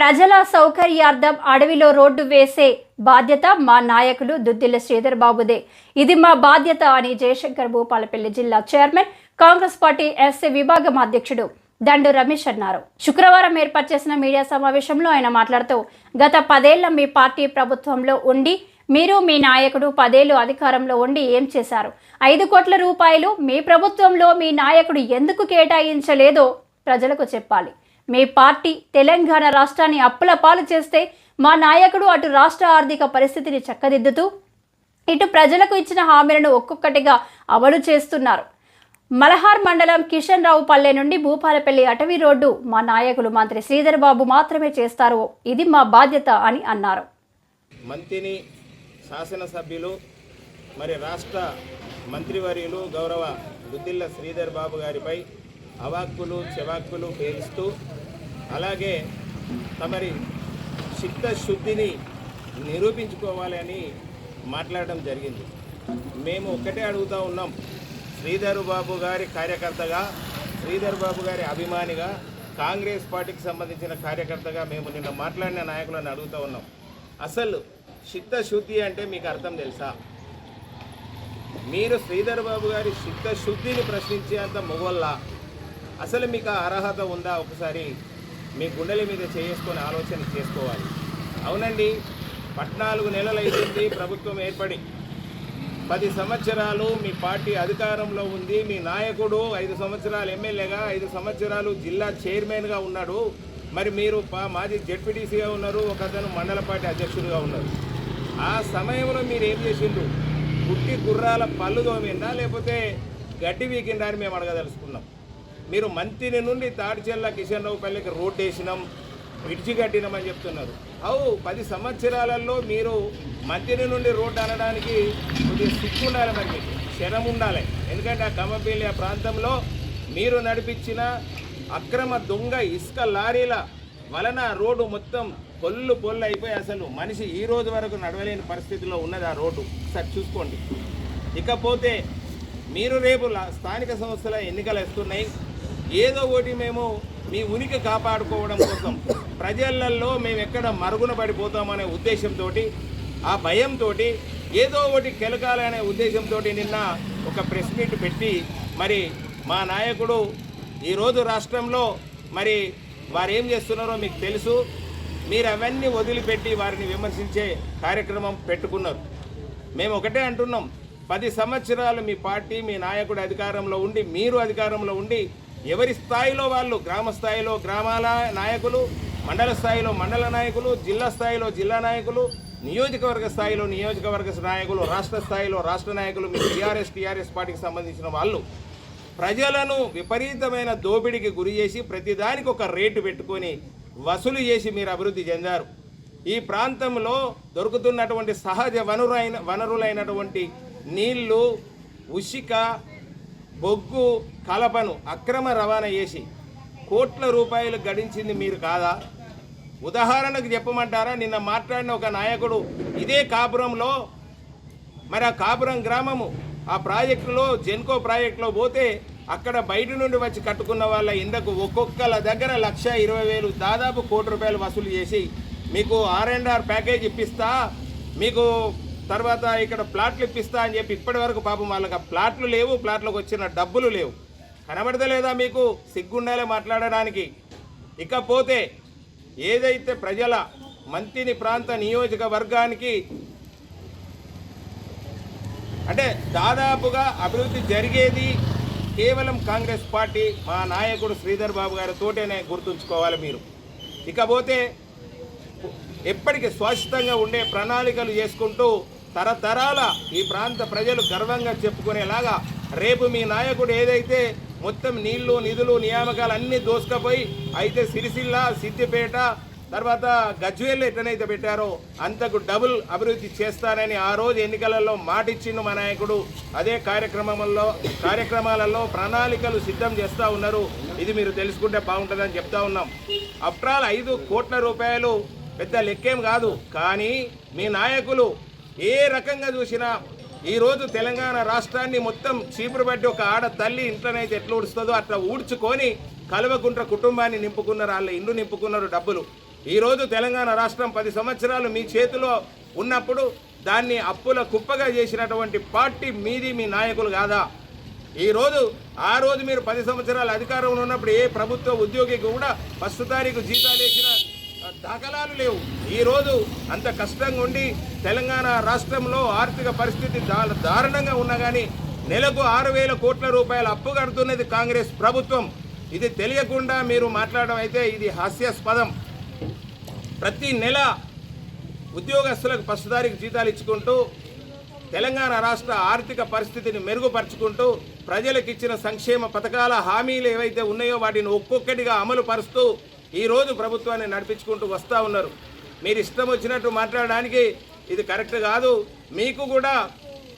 ప్రజల సౌకర్యార్థం అడవిలో రోడ్డు వేసే బాధ్యత మా నాయకులు దుద్దిల శ్రీధర్ బాబుదే ఇది మా బాధ్యత అని జయశంకర్ భూపాలపల్లి జిల్లా చైర్మన్ కాంగ్రెస్ పార్టీ ఎస్సీ విభాగం అధ్యక్షుడు దండు రమేష్ అన్నారు. శుక్రవారం ఏర్పాటు చేసిన మీడియా సమావేశంలో ఆయన మాట్లాడుతూ గత పదేళ్ళ మీ పార్టీ ప్రభుత్వంలో ఉండి మీరు మీ నాయకుడు పదేళ్ళు అధికారంలో ఉండి ఏం చేశారు? ఐదు కోట్ల రూపాయలు మీ ప్రభుత్వంలో మీ నాయకుడు ఎందుకు కేటాయించలేదో ప్రజలకు చెప్పాలి. మీ పార్టీ తెలంగాణ రాష్ట్రాన్ని అప్పుల పాలు చేస్తే మా నాయకుడు అటు రాష్ట్ర ఆర్థిక పరిస్థితిని చక్కదిద్దుతూ ఇటు ప్రజలకు ఇచ్చిన హామీలను ఒక్కొక్కటిగా అమలు చేస్తున్నారు. మలహార్ మండలం కిషన్ రావు పల్లె నుండి భూపాలపల్లి అటవీ రోడ్డు మా నాయకులు మంత్రి శ్రీధర్ బాబు మాత్రమే చేస్తారు. ఇది మా బాధ్యత అని అన్నారు. మంత్రిని శాసనసభ్యులు మరి రాష్ట్ర మంత్రివర్యులు గౌరవ బుద్దిల్ల శ్రీధర్ బాబు గారిపై అవాక్కులు చెవాక్కులు పేలుస్తూ అలాగే తమరి చిత్తశుద్ధిని నిరూపించుకోవాలని మాట్లాడడం జరిగింది. మేము ఒక్కటే అడుగుతూ ఉన్నాం. శ్రీధర్ బాబు గారి కార్యకర్తగా శ్రీధర్ బాబు గారి అభిమానిగా కాంగ్రెస్ పార్టీకి సంబంధించిన కార్యకర్తగా మేము నిన్న మాట్లాడిన నాయకులను అడుగుతూ ఉన్నాం. అసలు చిత్తశుద్ధి అంటే మీకు అర్థం తెలుసా? మీరు శ్రీధర్ బాబు గారి చిత్తశుద్ధిని ప్రశ్నించేంత మొగోళ్ళ? అసలు మీకు ఆ అర్హత ఉందా ఒకసారి మీ గుండెల మీద చేసుకొని ఆలోచన చేసుకోవాలి. అవునండి పద్నాలుగు నెలలు అయితే ప్రభుత్వం ఏర్పడి. పది సంవత్సరాలు మీ పార్టీ అధికారంలో ఉంది. మీ నాయకుడు ఐదు సంవత్సరాలు ఎమ్మెల్యేగా ఐదు సంవత్సరాలు జిల్లా చైర్మన్గా ఉన్నాడు. మరి మీరు పా- మాజీ జెడ్పీటీసీగా ఉన్నారు ఒక అతను మండల పార్టీ అధ్యక్షుడిగా ఉన్నారు. ఆ సమయంలో మీరు ఏం చేసిండ్రు? పుట్టి గుర్రాల పళ్ళు తోమిందా లేకపోతే గడ్డి వీకిందా అని మేము అడగదలుచుకున్నాం. మీరు మంతిని నుండి తాడిచెల్ల కిషన్ రావుపల్లికి రోడ్డు వేసినాం విడిచి కట్టినామని చెప్తున్నారు. అవు పది సంవత్సరాలలో మీరు మంతిని నుండి రోడ్డు అనడానికి కొద్దిగా సిక్కు ఉండాలి మరి మీకు. శరం ఉండాలి. ఎందుకంటే ఆ కమ్మపల్లి ఆ ప్రాంతంలో మీరు నడిపించిన అక్రమ దొంగ ఇసుక లారీల వలన రోడ్డు మొత్తం పొల్లు పొల్లు అయిపోయి అసలు మనిషి ఈ రోజు వరకు నడవలేని పరిస్థితిలో ఉన్నది ఆ రోడ్డు. ఒకసారి చూసుకోండి. ఇకపోతే మీరు రేపు స్థానిక సంస్థల ఎన్నికలు వస్తున్నాయి. ఏదో ఒకటి మేము మీ ఉనికి కాపాడుకోవడం కోసం ప్రజలలో మేము ఎక్కడ మరుగున పడిపోతామనే ఉద్దేశంతో ఆ భయంతో ఏదో ఒకటి కెలకాలనే ఉద్దేశంతో నిన్న ఒక ప్రెస్ మీట్ పెట్టి మరి మా నాయకుడు ఈరోజు రాష్ట్రంలో మరి వారు ఏం చేస్తున్నారో మీకు తెలుసు. మీరు అవన్నీ వదిలిపెట్టి వారిని విమర్శించే కార్యక్రమం పెట్టుకున్నారు. మేము ఒకటే అంటున్నాం. పది సంవత్సరాలు మీ పార్టీ మీ నాయకుడు అధికారంలో ఉండి మీరు అధికారంలో ఉండి ఎవరి స్థాయిలో వాళ్ళు? గ్రామ స్థాయిలో గ్రామాల నాయకులు మండల స్థాయిలో మండల నాయకులు జిల్లా స్థాయిలో జిల్లా నాయకులు నియోజకవర్గ స్థాయిలో నియోజకవర్గ నాయకులు రాష్ట్ర స్థాయిలో రాష్ట్ర నాయకులు మీ టీఆర్ఎస్ టీఆర్ఎస్ పార్టీకి సంబంధించిన వాళ్ళు ప్రజలను విపరీతమైన దోపిడీకి గురి చేసి ప్రతిదానికి ఒక రేటు పెట్టుకొని వసూలు చేసి మీరు అభివృద్ధి చెందారు. ఈ ప్రాంతంలో దొరుకుతున్నటువంటి సహజ వనరులైన వనరులైనటువంటి నీళ్ళు ఉషిక బొగ్గు కలపను అక్రమ రవాణా చేసి కోట్ల రూపాయలు గడించింది మీరు కాదా? ఉదాహరణకు చెప్పమంటారా? నిన్న మాట్లాడిన ఒక నాయకుడు ఇదే కాపురంలో మరి ఆ కాపురం గ్రామము ఆ ప్రాజెక్టులో జెన్కో ప్రాజెక్టులో పోతే అక్కడ బయట నుండి వచ్చి కట్టుకున్న వాళ్ళ ఇండ్లకు ఒక్కొక్కల దగ్గర లక్ష ఇరవై వేలు దాదాపు కోటి రూపాయలు వసూలు చేసి మీకు ఆర్ అండ్ ఆర్ ప్యాకేజ్ ఇప్పిస్తా మీకు తర్వాత ఇక్కడ ప్లాట్లు ఇప్పిస్తా అని చెప్పి ఇప్పటి వరకు పాపం వాళ్ళకి ఆ ప్లాట్లు లేవు ప్లాట్లకు వచ్చిన డబ్బులు లేవు. కనబడతలేదా మీకు? సిగ్గుండాలే మాట్లాడడానికి. ఇకపోతే ఏదైతే ప్రజల మంతిని ప్రాంత నియోజకవర్గానికి అంటే దాదాపుగా అభివృద్ధి జరిగేది కేవలం కాంగ్రెస్ పార్టీ మా నాయకుడు శ్రీధర్ బాబు గారితోటేనే గుర్తుంచుకోవాలి మీరు. ఇకపోతే ఎప్పటికీ స్వచ్ఛతంగా ఉండే ప్రణాళికలు చేసుకుంటూ తరతరాల ఈ ప్రాంత ప్రజలు గర్వంగా చెప్పుకునేలాగా రేపు మీ నాయకుడు ఏదైతే మొత్తం నీళ్ళు నిధులు నియామకాలు అన్నీ దోసుకపోయి అయితే సిరిసిల్ల సిద్దిపేట తర్వాత గజ్వేల్ ఎట్లనైతే పెట్టారో అంతకు డబుల్ అభివృద్ధి చేస్తానని ఆ రోజు ఎన్నికలలో మాటిచ్చిండు మా నాయకుడు. అదే కార్యక్రమంలో కార్యక్రమాలలో ప్రణాళికలు సిద్ధం చేస్తూ ఉన్నారు. ఇది మీరు తెలుసుకుంటే బాగుంటుందని చెప్తా ఉన్నాం. అప్రాల్ ఐదు కోట్ల రూపాయలు పెద్ద లెక్కేం కాదు. కానీ మీ నాయకులు ఏ రకంగా చూసినా ఈరోజు తెలంగాణ రాష్ట్రాన్ని మొత్తం చీపురు పట్టి ఒక ఆడ తల్లి ఇంట్లోనైతే ఎట్లా ఊడుస్తుందో అట్లా ఊడ్చుకొని కలవకుంట్ర కుటుంబాన్ని నింపుకున్నారు వాళ్ళ ఇల్లు నింపుకున్నారు డబ్బులు. ఈరోజు తెలంగాణ రాష్ట్రం పది సంవత్సరాలు మీ చేతిలో ఉన్నప్పుడు దాన్ని అప్పుల కుప్పగా చేసినటువంటి పార్టీ మీది మీ నాయకులు కాదా? ఈరోజు ఆ రోజు మీరు పది సంవత్సరాల అధికారంలో ఉన్నప్పుడు ఏ ప్రభుత్వ ఉద్యోగికి కూడా ఫస్ట్ తారీఖు జీతాలు వేసిన దాఖలాలు లేవు. ఈరోజు అంత కష్టంగా ఉండి తెలంగాణ రాష్ట్రంలో ఆర్థిక పరిస్థితి దారుణంగా ఉన్నా కానీ నెలకు ఆరు వేల కోట్ల రూపాయల అప్పు కడుతున్నది కాంగ్రెస్ ప్రభుత్వం. ఇది తెలియకుండా మీరు మాట్లాడడం అయితే ఇది హాస్యాస్పదం. ప్రతి నెల ఉద్యోగస్తులకు ఫస్ట్ తారీఖు జీతాలు ఇచ్చుకుంటూ తెలంగాణ రాష్ట్ర ఆర్థిక పరిస్థితిని మెరుగుపరుచుకుంటూ ప్రజలకు ఇచ్చిన సంక్షేమ పథకాల హామీలు ఏవైతే ఉన్నాయో వాటిని ఒక్కొక్కటిగా అమలు పరుస్తూ ఈరోజు ప్రభుత్వాన్ని నడిపించుకుంటూ వస్తూ ఉన్నారు. మీరు ఇష్టం వచ్చినట్టు మాట్లాడడానికి ఇది కరెక్ట్ కాదు. మీకు కూడా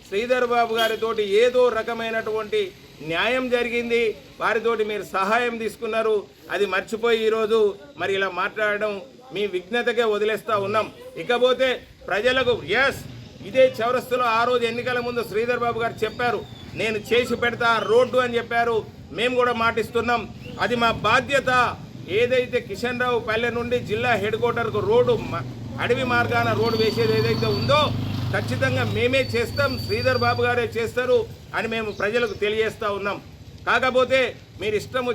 శ్రీధర్ బాబు గారితోటి ఏదో రకమైనటువంటి న్యాయం జరిగింది. వారితోటి మీరు సహాయం తీసుకున్నారు. అది మర్చిపోయి ఈరోజు మరి ఇలా మాట్లాడడం మీ విఘ్నతకే వదిలేస్తూ ఉన్నాం. ఇకపోతే ప్రజలకు ఎస్ ఇదే చౌరస్తులో ఆ రోజు ఎన్నికల ముందు శ్రీధర్ బాబు గారు చెప్పారు. నేను చేసి పెడతా రోడ్డు అని చెప్పారు. మేము కూడా మాటిస్తున్నాం. అది మా బాధ్యత. ఏదైతే కిషన్ రావు పల్లె నుండి జిల్లా హెడ్ క్వార్టర్కు రోడ్డు అడవి మార్గాన రోడ్డు వేసేది ఏదైతే ఉందో ఖచ్చితంగా మేమే చేస్తాం శ్రీధర్ బాబు గారే చేస్తారు అని మేము ప్రజలకు తెలియజేస్తూ ఉన్నాం. కాకపోతే మీరు ఇష్టం